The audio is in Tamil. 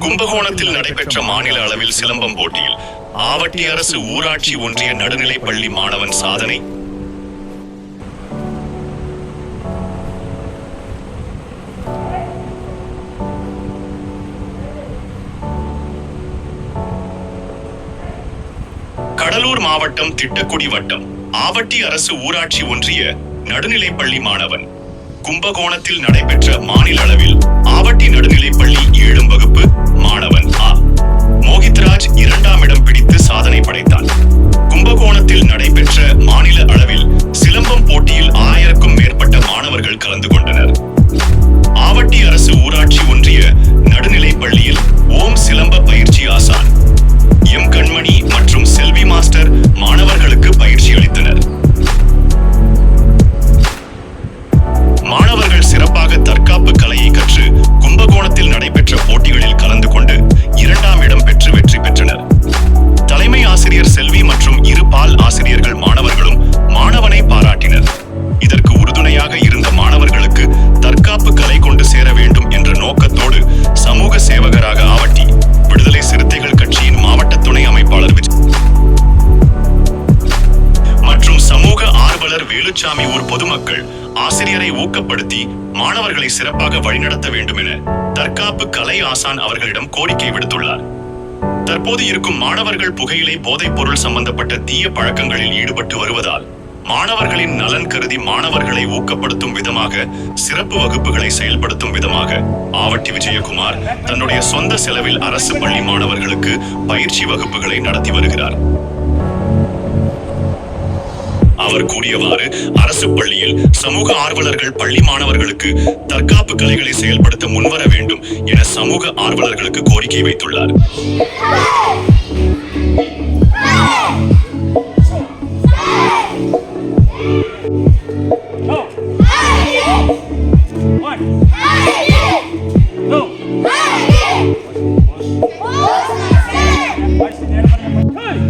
கும்பகோணத்தில் நடைபெற்ற மாநில அளவில் சிலம்பம் போட்டியில் ஆவட்டி அரசு ஊராட்சி ஒன்றிய நடுநிலைப் பள்ளி மாணவன் சாதனை. கடலூர் மாவட்டம் திட்டக்குடி வட்டம் ஆவட்டி அரசு ஊராட்சி ஒன்றிய நடுநிலைப்பள்ளி மாணவன். கும்பகோணத்தில் நடைபெற்ற மாநில அளவில் ஆவட்டி நடுநிலைப்பள்ளி ஏழும் வகுப்பு வேலுச்சாமி ஊர் பொதுமக்கள் ஆசிரியரை ஊக்கப்படுத்தி மாணவர்களை சிறப்பாக வழிநடத்த வேண்டும் என தற்காப்பு கலை ஆசான் அவர்களிடம் கோரிக்கை விடுத்துள்ளார். தற்போது இருக்கும் மாணவர்கள் புகையிலை போதைப் பொருள் சம்பந்தப்பட்ட தீய பழக்கங்களில் ஈடுபட்டு வருவதால் மாணவர்களின் நலன் கருதி மாணவர்களை ஊக்கப்படுத்தும் விதமாக சிறப்பு வகுப்புகளை செயல்படுத்தும் விதமாக ஆவட்டி விஜயகுமார் தன்னுடைய சொந்த செலவில் அரசு பள்ளி மாணவர்களுக்கு பயிற்சி வகுப்புகளை நடத்தி வருகிறார். அவர் கூறியவாறு அரசு பள்ளியில் சமூக ஆர்வலர்கள் பள்ளி மாணவர்களுக்கு தற்காப்பு கலைகளை செயல்படுத்த முன்வர வேண்டும் என சமூக ஆர்வலர்களுக்கு கோரிக்கை வைத்துள்ளார் Hey!